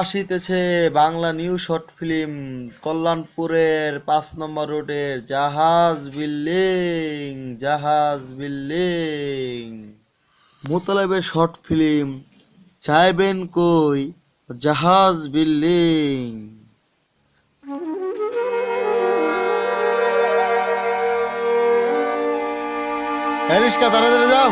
আসিতেছে Bangla new short film কল্যাণপুরের পাঁচ নম্বর রোডের জাহাজ বিল্ডিং জাহাজ বিল্ডিং। মোতালেবের শর্ট ফিল্ম চাইবেন কই? জাহাজ বিল্ডিং। রিস্কা তাড়াতাড়ি যাও।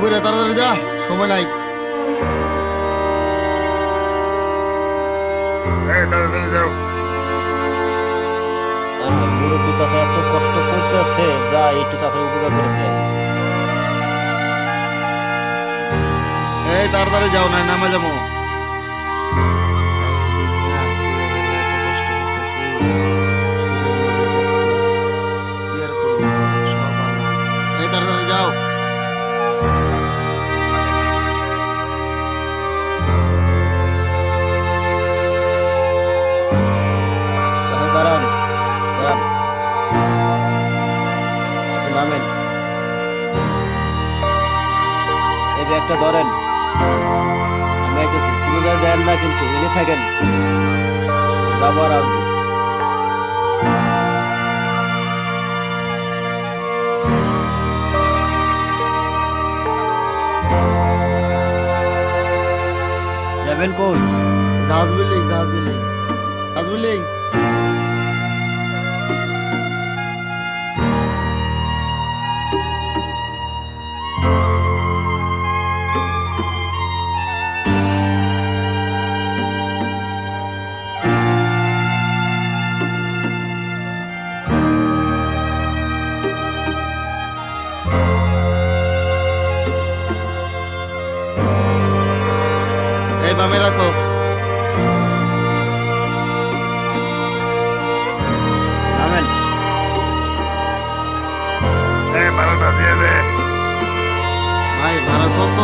বুড়া তাড়াতাড়ি যা সময় নাই। তাড়াতাড়ি যাও। মুরব্বী চাচা এত কষ্ট করতেছে যা একটু চাচার উপকার করে দেয় এই তাড়াতাড়ি যাও না নামে যাব। তাড়াতাড়ি যাও দাঁড়ান ধরেন। আমি দেন না কিন্তু এনে থাকেন। যাব আর যাবেন কই জাহাজ বিল্ডিং জাহাজ বিল্ডিং জাহাজ বিল্ডিং বামে রাখো। ভাই ভাড়া কত?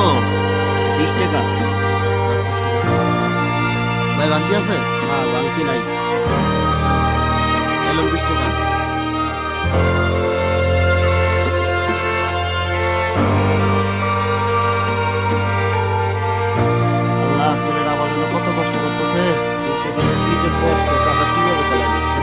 বিশ টাকা। ভাই বান্তি আছে? না বাংতি নাই। এলো বিশ টাকা। কি যে কষ্ট চাচা কীভাবে চালাই দিচ্ছে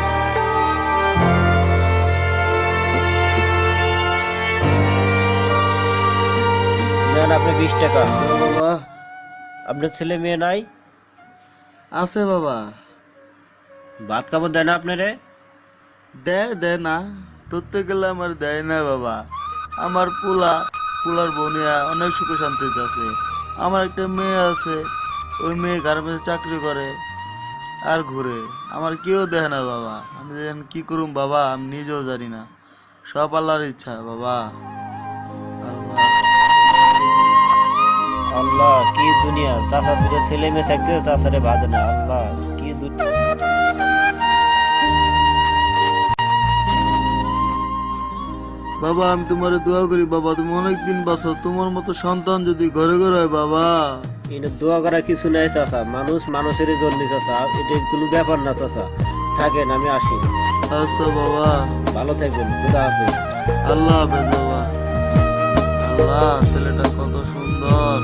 নেন আপনি বিশ টাকা। বাবা। আপনার ছেলে মেয়ে নাই? আছে বাবা। ভাত খাবার দেয় না আপনারে? দেয় দেয় না। ধরতে গেলে আমার দেয় না বাবা। আমার পোলা পোলার বোনিয়া অনেক সুখে শান্তিতে আছে। আমার একটা মেয়ে আছে ওই মেয়ে গার্মেন্টে চাকরি করে। আর ঘুরে। আমার কেউ দেখে না বাবা। আমি কি করুম বাবা আমি নিজেও জানি না। সব আল্লাহর ইচ্ছা বাবা। আল্লাহ কি দুনিয়া। চাচা দুটো ছেলে মেয়ে থাকতে চাচারে বাদ না। আল্লাহ কি দুনিয়া। বাবা আমি তোমার দোয়া করি বাবা। তুমি অনেকদিন বাঁচো। তোমার মতো সন্তান যদি ঘরে ঘরে হয় বাবা। এটা দোয়া করা কিছু নাই চাচা। মানুষ মানুষের জন্য চাচা। এটা কোনো ব্যাপার না চাচা। থাকেন আমি আসি। আচ্ছা বাবা। ভালো থাকবেন। খুদা হাফেজ। আল্লাহ হাফেজ বাবা। আল্লাহ ছেলেটা কত সুন্দর।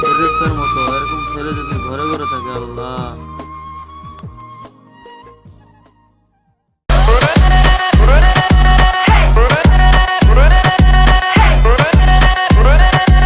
ফেরেস্তার মতো এরকম ছেলে যদি ঘরে ঘরে থাকে আল্লাহ।